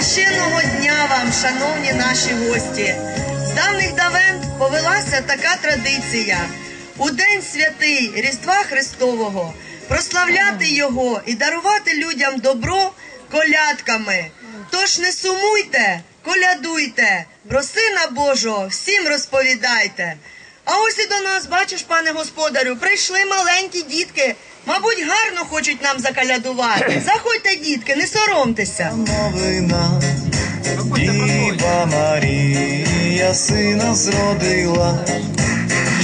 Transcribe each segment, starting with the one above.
Священного дня вам, шановні наші гості. З давних давен повелася така традиція. У День святий Різдва Христового прославляти Його і дарувати людям добро колядками. Тож не сумуйте, колядуйте, про Сина Божого всім розповідайте. А ось і до нас, бачиш, пане господарю, прийшли маленькі дітки. Мабуть, гарно хочуть нам закалядувати. Заходьте, дітки, не соромтеся. новина, Діва Марія сина зродила,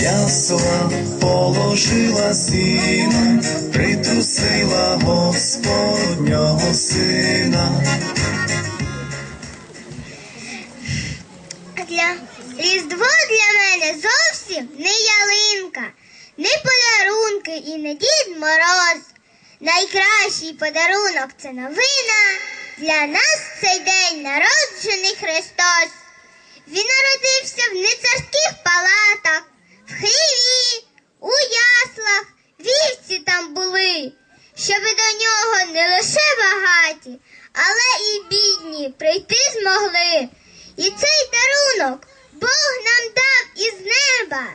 ясла положила сіна, притрусила Господнього сина. Для Різдво для мене зовсім не ялинка, не подарунки і не Дід Мороз. Найкращий подарунок це новина. Для нас цей день народжений Христос. Він народився в нецарських палатах, в хліві, у яслах, вівці там були, щоби до нього не лише багаті, але і бідні прийти змогли. І цей дарунок Бог нам дав із неба,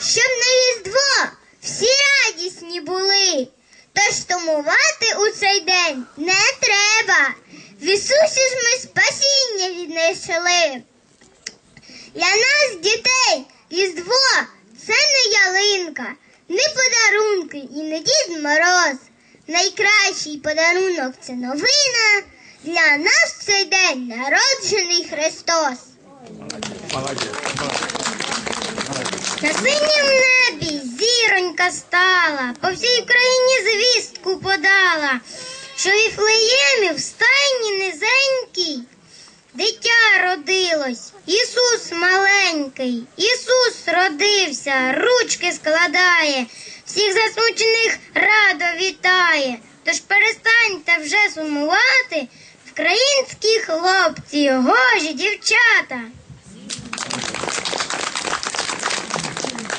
щоб на Різдво всі радісні були. Тож сумувати у цей день не треба. В Ісусі ж ми спасіння віднайшли. Для нас, дітей, Різдво це не ялинка, не подарунки і не Дід Мороз. Найкращий подарунок це новина. Для нас цей день народжений Христос. На синім небі зіронька стала, по всій країні звістку подала, що в Іфлеємі в стайні низенькій дитя родилось, Ісус маленький, Ісус родився, ручки складає, всіх засмучених радо вітає. Тож перестаньте вже сумувати, українські хлопці, гожі дівчата.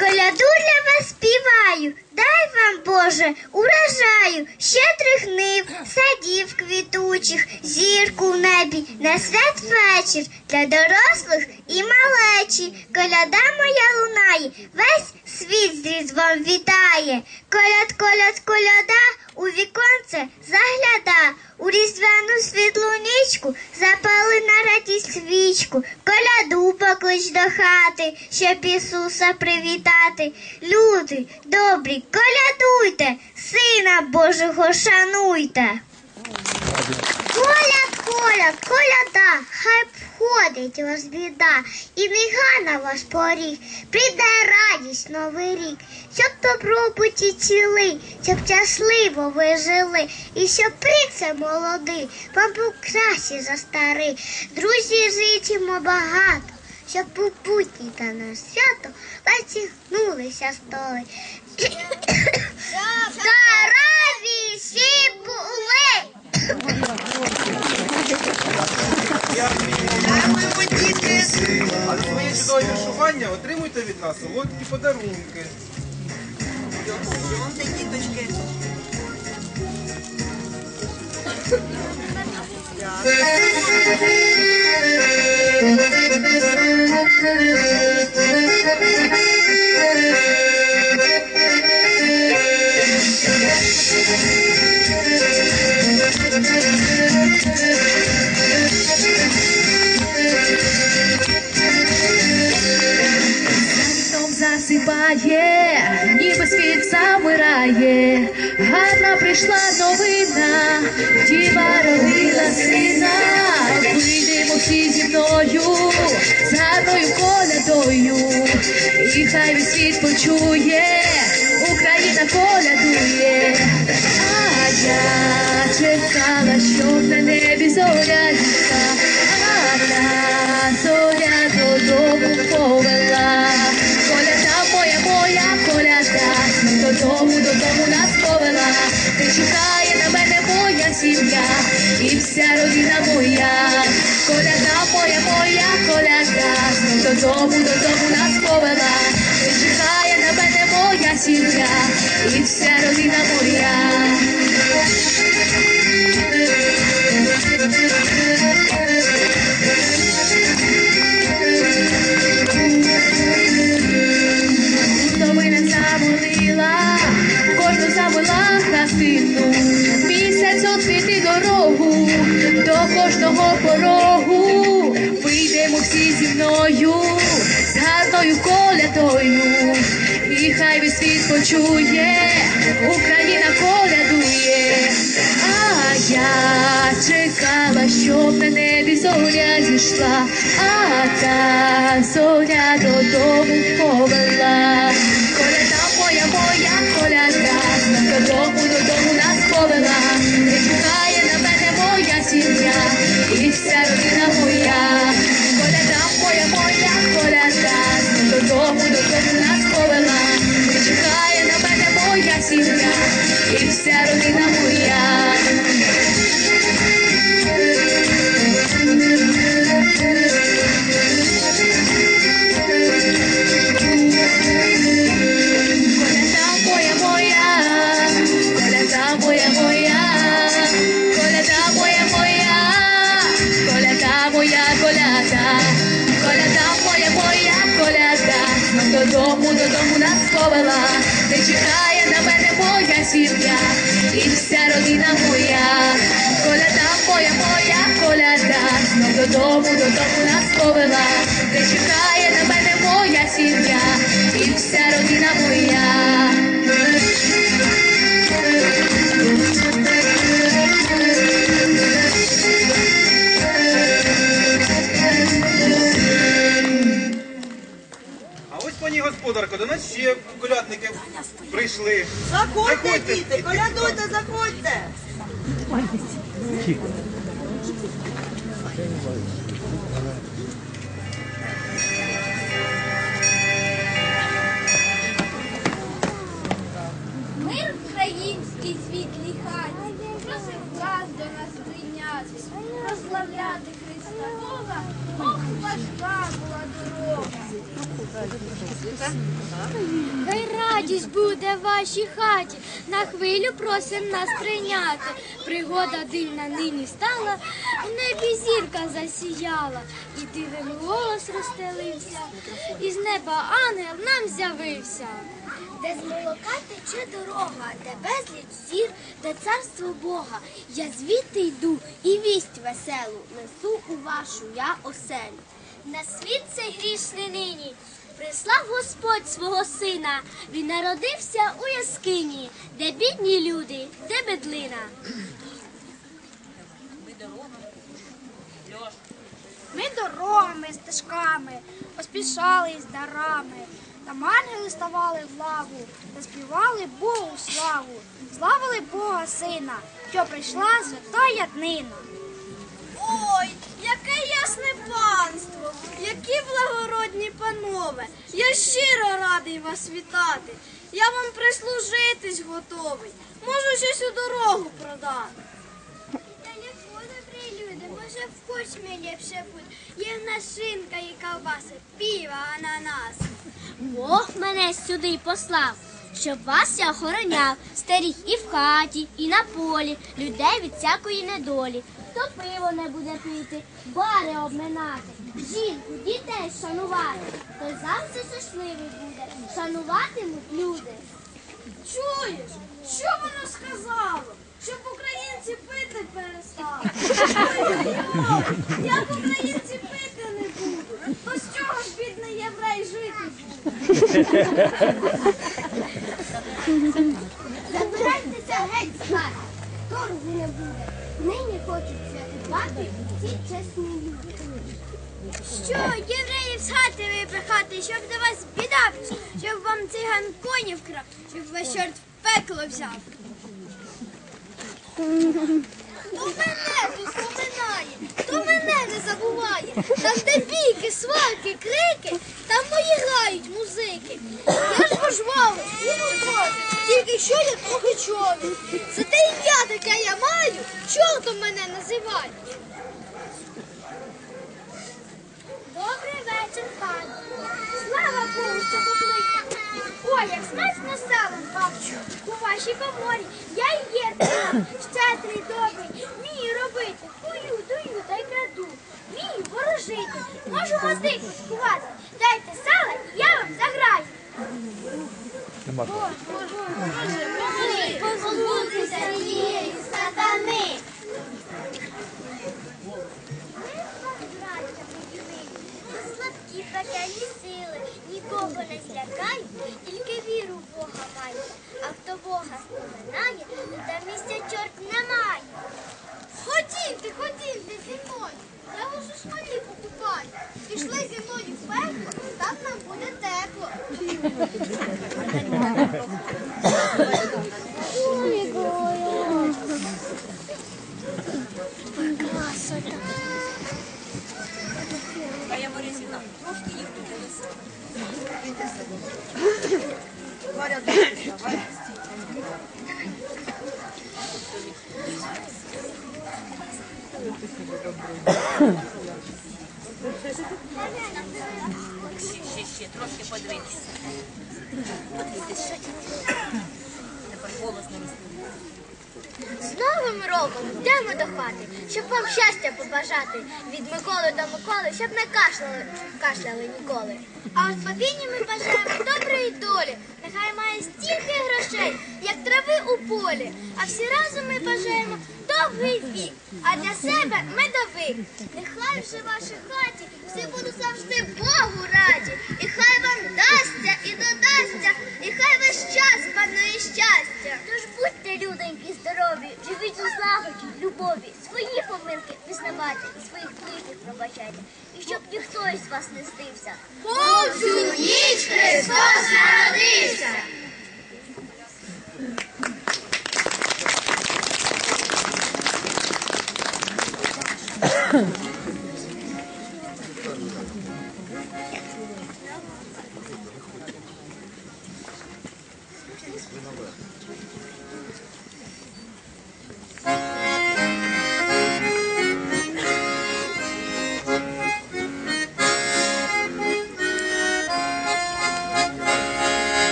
Коляду для вас співаю, дай вам, Боже, урожаю, щедрих нив, садів квітучих, зірку в небі, на святвечір для дорослих і малечі. Коляда моя лунає, весь світ з різдвом вітає. Коляд, коляд, коляда, у віконце загляда, у різдвяну світлу нічку запали на радість свічку, коляду поклич до хати, щоб Ісуса привітати. Люди добрі, колядуйте, Сина Божого шануйте. Коля, коля, коляда, хай входить вас біда, і нога на ваш поріг, прийде радість новий рік, щоб добробуті ціли, щоб щасливо ви жили, і щоб принце молодий, вам був краще за старий. Друзі, житимо багато, щоб у та на свято розігнулися столи. Здорові всі були! А своє чудове вишивання отримуйте від нас солодкі подарунки. Вікном замирає, гарна прийшла новина, діва родила сина, вийдемо всі зі мною, з гарною колядою, і хай весь світ почує, Україна колядує, а я чекала, щоб на небі зоря а та і вся родина моя. Коляда моя, моя коляда, додому, додому нас повела. Ти чекає на мене моя сім'я і вся родина моя. Кожного порогу. Вийдемо всі зі мною з гарною колядою, і хай весь світ почує, Україна колядує. А я чекала, щоб на небі зоря зійшла, а та зоря додому повела. Коляда моя, моя коляда, додому, додому нас повела. Сім'я і вся родина моя. Прийшли. Заходьте, Заходьте. діти, колядуйте, заходьте. Мир український світлій хаті, просив вас до нас прийняти, прославляти Христа Бога, ох, важка була. Хай радість буде в вашій хаті, на хвилю просим нас прийняти. Пригода дивна нині стала, в небі зірка засіяла, і дивен голос розстелився, і з неба ангел нам з'явився. Де з молока тече дорога, де безліч зір, де царство Бога. Я звідти йду і вість веселу несу у вашу я оселю. На світ цей грішний нині прислав Господь свого сина. Він народився у яскині, де бідні люди, де бедлина. Ми дорогами, стежками, поспішали із дарами. Там ангели ставали в лаву та співали Богу славу, славили Бога Сина, що прийшла свята днина. Які благородні панове. Я щиро радий вас вітати. Я вам прислужитись готовий. Можу щось у дорогу продати. Далеко добрі люди, може в кучмі ліпше будь. Є в нас шинка і ковбаси, піва, ананас. Бог мене сюди послав, щоб вас я охороняв, старіх і в хаті, і на полі, людей від всякої недолі. Хто пиво не буде пити, бари обминати, жінку, дітей шанувати, той завжди щасливий буде, шануватимуть люди. Чуєш, що воно сказало? Щоб українці пити перестали. Як українці пити не будуть, то з чого ж бідний єврей жити буде? Забирайтеся геть з не буде. Нині хочуть святкувати ці чесні люди. Що, євреїв з хати випихати, щоб до вас біда щоб вам циган коні вкрав, щоб вас чорт в пекло взяв. Хто мене тут споминає, хто мене не забуває. Там, де бійки, сварки, крики, там мої грають музики. Я ж пожвали і любові, тільки що я трохи човен. За те ім'я чортом мене називають. Добрий вечір, пане. Слава Богу, що покликав. Ой, як смачно сало бабчу. У вашій коморі я і є син, щедрий, добрий, вмію робити, кую, дую та й краду. Вмію ворожити, можу мазику скувати. Дайте сала, і я вам заграю. Позбутися цієї сатани, mommy. Ще, ще, трошки подивитися. Подивитися, що Тепер голосно розповідати. З Новим роком йдемо до хати, щоб вам щастя побажати. Від Миколи до Миколи, щоб не кашляли, кашляли ніколи. А от бабіні ми бажаємо доброї долі. Нехай має стільки грошей, як трави у полі. А всі разом ми бажаємо вік, а для себе медовик. Нехай вже в вашій хаті всі будуть завжди Богу раді. І хай вам дасться і додасться, і хай весь час панує щастя. Тож будьте люденькі здорові, живіть у злагоді, любові, свої помилки визнавайте і своїх близьких пробачайте. І щоб ніхто із вас не стився. Повсю ніч Христос народився!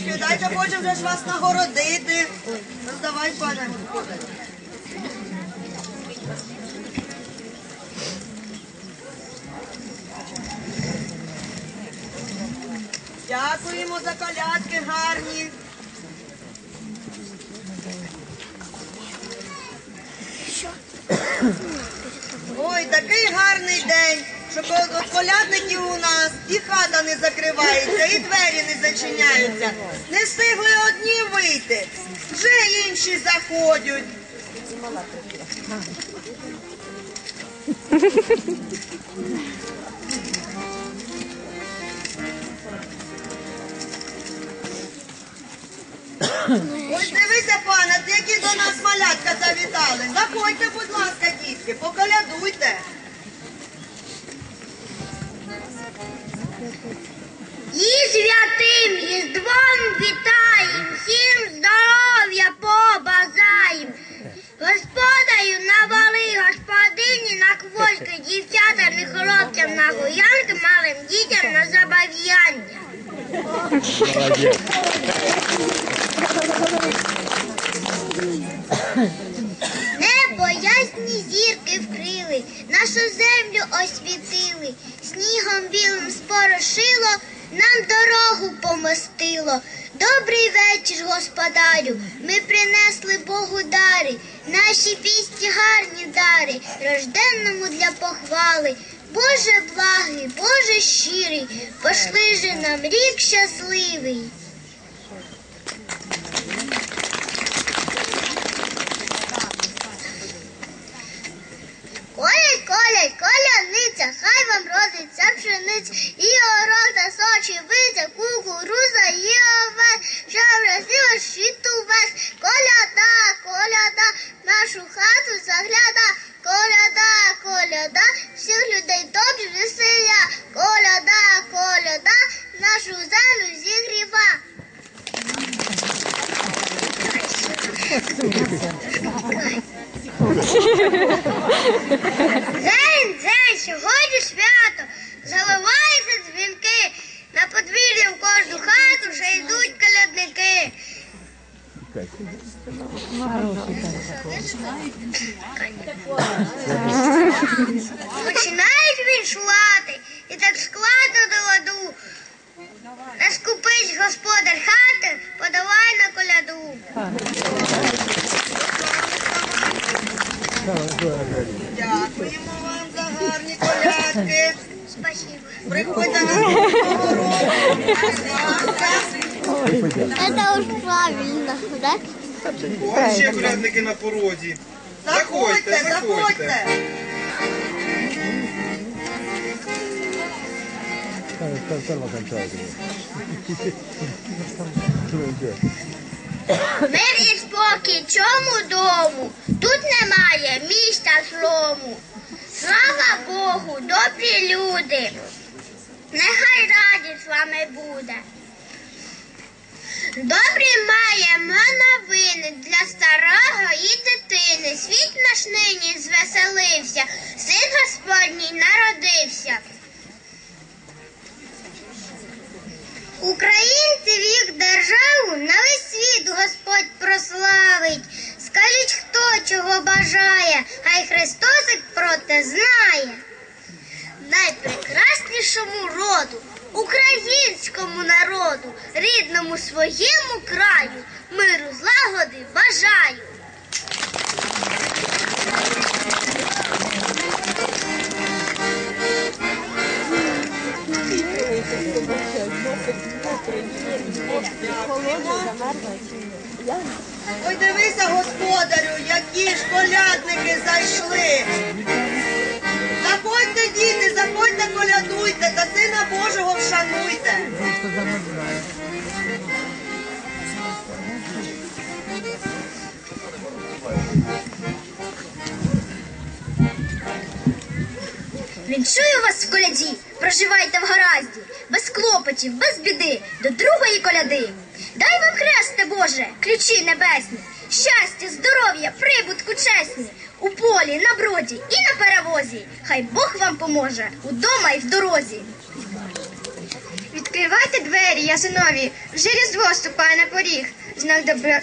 Діточки. Дайте Боже вже ж вас нагородити. Роздавай, пане Дякуємо за колядки гарні. Ой, такий гарний день, що ко- от колядників у нас і хата не закривається, і двері не зачиняються. Не встигли одні вийти, вже інші заходять. Ось дивися, пане, які до нас малятка завітали. Заходьте, будь ласка, дітки, поколядуйте. І святим Різдвом вітаєм, всім здоров'я побажаєм. Господарю на вали, господині на квочки, дівчатам і хлопцям на гуянки, малим дітям на забав'яння. Небо ясні зірки вкрили, нашу землю освітили, снігом білим спорошило, нам дорогу помостило. Добрий вечір, господарю. Ми принесли Богу дари, наші пісні гарні дари, рожденному для похвали. Боже благий, Боже щирий, пошли же нам рік щасливий. Колять, колять, коляниця, хай вам родиться пшениця, і горох та сочевиця, кукуруза і овес, що вросила щиту весь. Коляда, коляда, нашу хату загляда, коляда, коляда, всіх людей добре веселя, коляда, коляда, нашу землю зігріва. День, день, сьогодні свято, заливаються дзвінки, на подвір'я в кожну хату вже йдуть колядники. Віншувати і так складно до ладу. Не скупись господар хати, подавай на коляду. Дякуємо вам за гарні колядки. Спасибо. Приходьте наступного року. Это уж правильно, да? Ось ще колядники на породі. Заходьте, заходьте. Мир і спокій чому дому? Тут немає міста злому. Слава Богу, добрі люди. Нехай радість з вами буде. Добрі маємо новини для старого і дитини. Світ наш нині звеселився, син Господній народився. Українців їх державу на весь світ Господь прославить. Скажіть, хто чого бажає, хай Христосик про те знає. Найпрекраснішому роду, українському народу, рідному своєму краю, миру злагоди бажаю. Ой, дивися, господарю, які ж колядники зайшли. Заходьте, діти, заходьте, колядуйте, та сина Божого вшануйте. Віншую вас в коляді, проживайте в гаразді, без клопотів, без біди, до другої коляди. Дай вам хресте Боже, ключі небесні, щастя, здоров'я, прибутку чесні, у полі, на броді і на перевозі. Хай Бог вам поможе удома і в дорозі. Відкривайте двері, ясинові, вже різдво ступає на поріг, знак добра.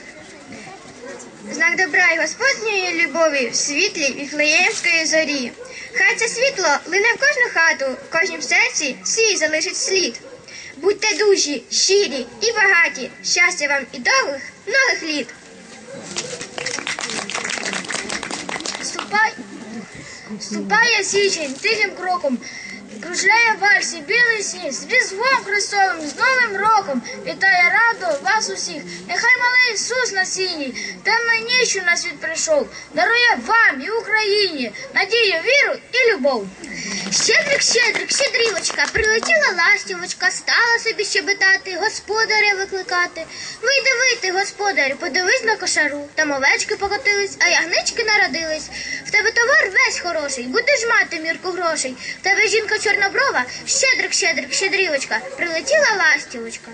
Знак добра і Господньої любові в світлі Віфлеємської зорі. Хай це світло лине в кожну хату, в кожнім серці свій залишить слід. Будьте дужі, щирі і багаті, щастя вам і довгих, многих літ. Ступай, ступає січень тихим кроком, кружляє вальсі білий сніг, з Різдвом Христовим, з Новим роком, вітає радо вас усіх. Нехай малий Ісус на сіні, темною ніччю на світ прийшов, дарує вам і Україні надію, віру і любов. Щедрик, щедрик, щедрівочка, прилетіла ластівочка, стала собі щебетати, господаря викликати. Вийди, вийди, господарю, подивись на кошару. Там овечки покотились, а ягнички народились. В тебе товар весь хороший, будеш мати мірку грошей. В тебе жінка чорноброва, щедрик, щедрик, щедрівочка, прилетіла ластівочка.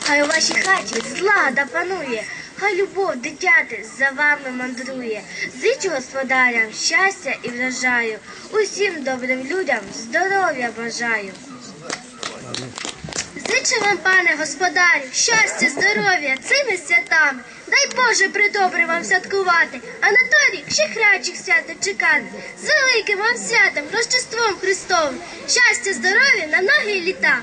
Хай у вашій хаті злада панує, хай любов дитяти за вами мандрує. Зичу господарям щастя і вражаю, усім добрим людям здоров'я бажаю. Зичу вам, пане господарю, щастя, здоров'я цими святами. Дай Боже придобре вам святкувати, а на той рік ще кращих свято чекати. З великим вам святом, Рождеством Христовим, щастя, здоров'я на многі літа.